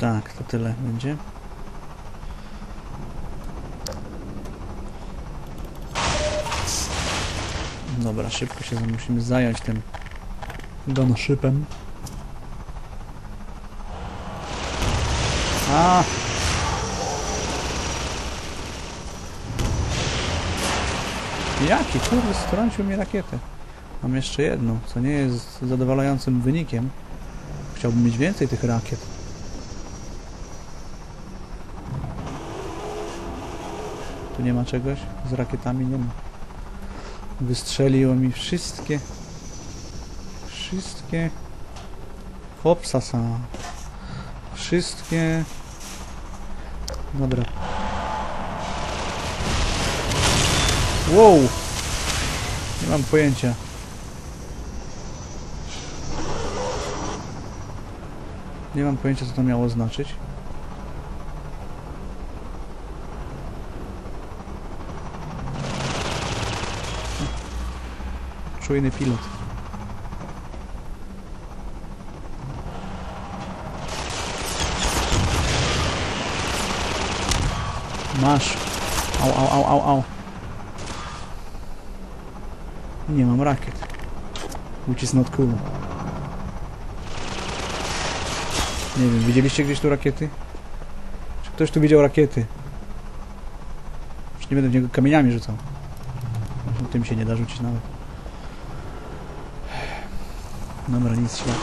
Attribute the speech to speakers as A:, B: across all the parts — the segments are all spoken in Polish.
A: Tak, to tyle będzie. Dobra, szybko się musimy zająć tym gunshipem. A! Jaki kurde strącił mi rakietę. Mam jeszcze jedną, co nie jest zadowalającym wynikiem. Chciałbym mieć więcej tych rakiet. Tu nie ma czegoś? Z rakietami nie ma. Wystrzeliło mi wszystkie. Wszystkie. Hopsasa. Wszystkie. Dobra. Wow! Nie mam pojęcia. Nie mam pojęcia co to miało znaczyć. Czujny pilot. Masz. Au, au, au, au, au. Nie mam rakiet. Which is not cool. Nie wiem, widzieliście gdzieś tu rakiety? Czy ktoś tu widział rakiety? Już nie będę w niego kamieniami rzucał. Tym się nie da rzucić nawet. Nic ślad.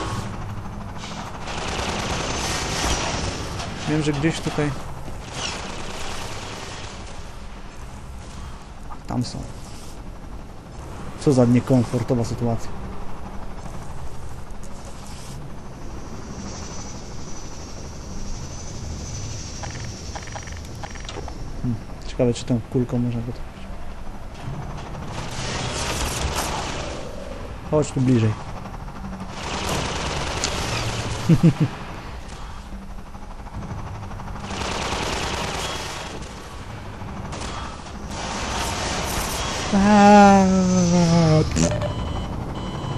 A: Wiem, że gdzieś tutaj... Tam są. Co za niekomfortowa sytuacja. Hmm. Ciekawe, czy tą kulką można go. Chodź tu bliżej.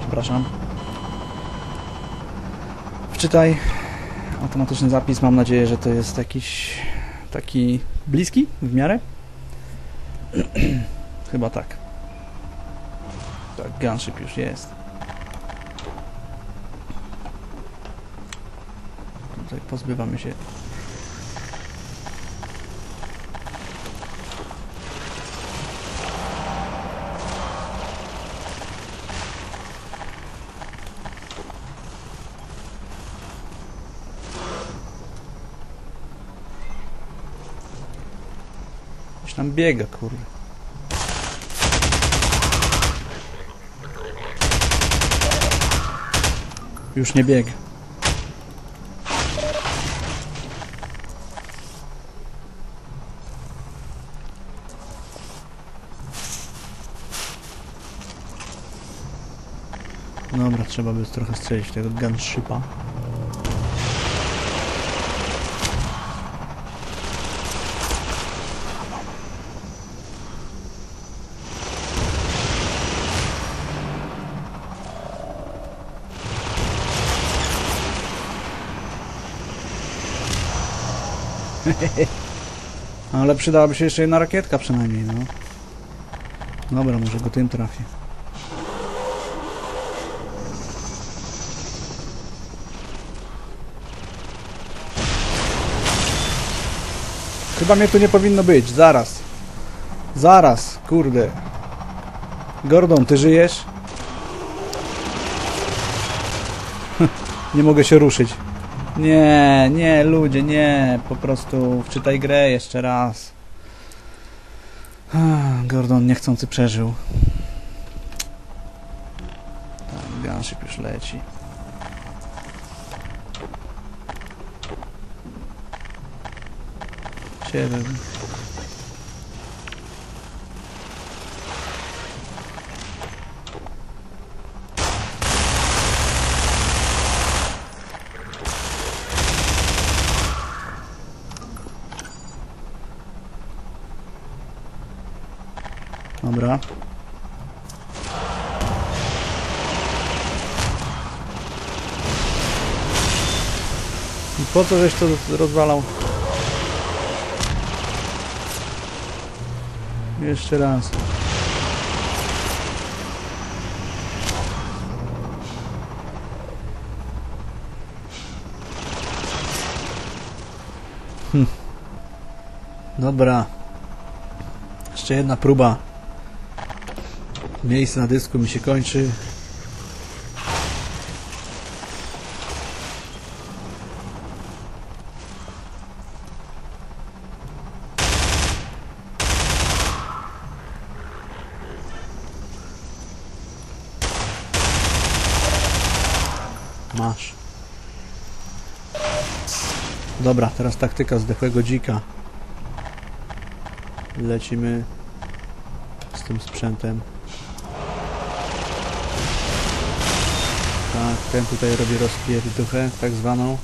A: Przepraszam. Wczytaj automatyczny zapis. Mam nadzieję, że to jest jakiś taki bliski w miarę. Chyba tak. Tak, gunship już jest. Tutaj pozbywamy się tam biega, kurde. Już nie biega. Dobra, trzeba by trochę strzelić tego gunshipa. Ale przydałaby się jeszcze jedna rakietka przynajmniej, no. Dobra, może go tym trafię. Chyba mnie tu nie powinno być, zaraz. Zaraz, kurde. Gordon, ty żyjesz? nie mogę się ruszyć. Nie, nie, ludzie, nie. Po prostu wczytaj grę jeszcze raz. Ah, Gordon niechcący przeżył. Tak, gunship już leci. Siedem. Dobra. I po co żeś to rozwalał? Jeszcze raz. Hm. Dobra. Jeszcze jedna próba. Miejsce na dysku mi się kończy. Masz. Dobra, teraz taktyka zdechłego dzika. Lecimy z tym sprzętem. Tak, ten tutaj robi rozpierduchę, tak zwaną.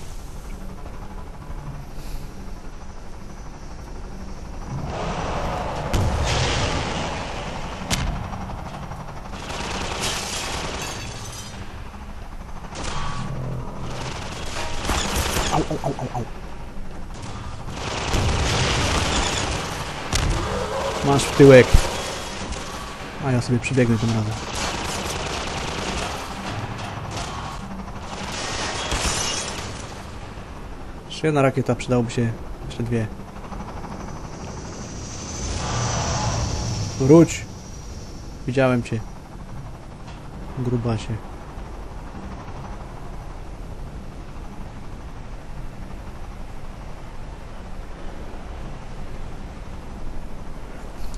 A: Au, au, au, au, Masz w tyłek. A ja sobie przybiegnę tym razem. Jeszcze jedna rakieta, przydałoby się jeszcze dwie. Wróć! Widziałem cię. Grubasie.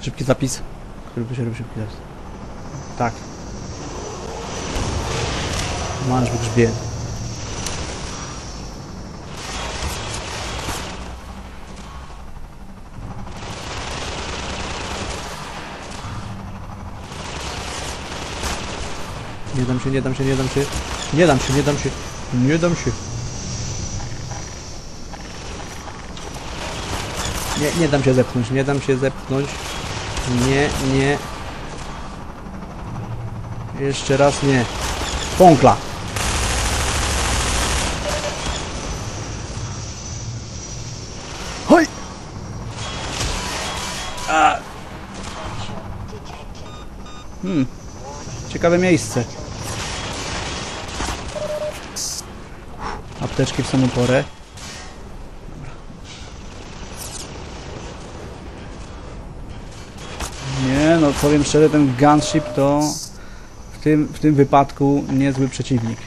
A: Szybki zapis. Się robi szybki zapis. Tak. Masz w grzbie. Nie dam się, nie dam się, nie dam się. Nie dam się, nie dam się. Nie dam się. Nie, nie dam się zepchnąć, nie dam się zepchnąć. Nie, nie. Jeszcze raz nie. Pąkla. Hoj! A! Hmm. Ciekawe miejsce. Apteczki w samą porę. Nie, no powiem szczerze, ten gunship to w tym, w tym wypadku niezły przeciwnik.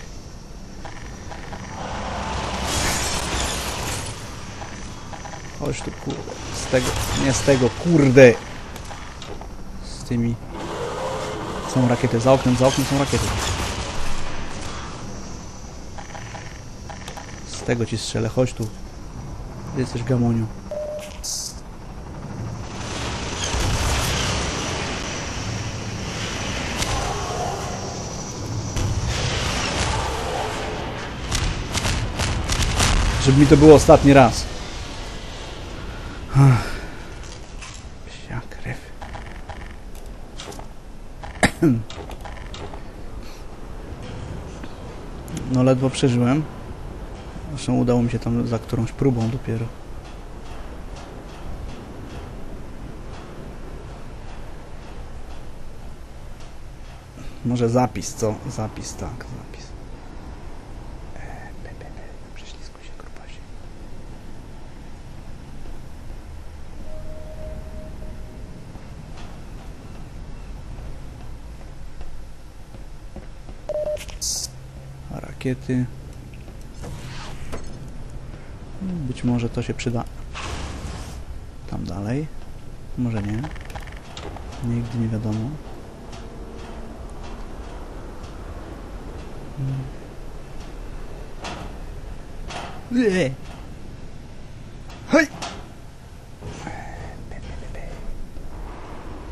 A: Chodź tu kurde, z tego, nie z tego, kurde! Z tymi... Są rakiety, za oknem, za oknem są rakiety. Z tego ci strzelę, chodź tu. Ty jesteś gamoniu. Żeby mi to było ostatni raz. Psia krew. No ledwo przeżyłem. Zresztą udało mi się tam za którąś próbą dopiero. Może zapis, co? Zapis, tak, zapis. A rakiety. Być może to się przyda. Tam dalej. Może nie. Nigdy nie wiadomo. Nie. Hej!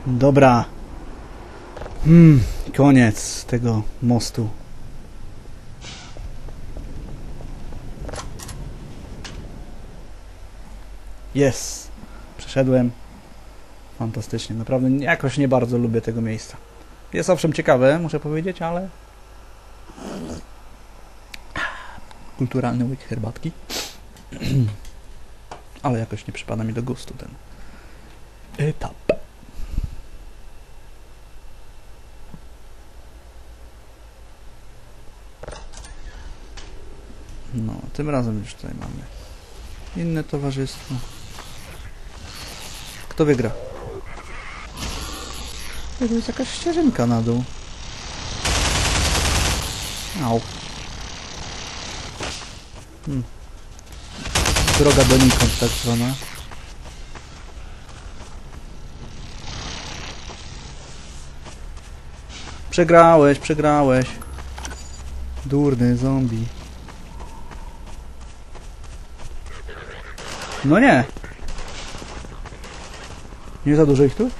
A: Dobra. Hmm, koniec tego mostu. Jest. Przeszedłem. Fantastycznie. Naprawdę jakoś nie bardzo lubię tego miejsca. Jest owszem ciekawe, muszę powiedzieć, ale... Kulturalny łyk herbatki. Ale jakoś nie przypada mi do gustu ten etap. No, tym razem już tutaj mamy inne towarzystwo. Kto wygra? To jest jakaś ścieżynka na dół. Au. Hmm. Droga donikąd tak zwana. Przegrałeś, przegrałeś. Durny zombie. No nie. Nie za dużo ich tu?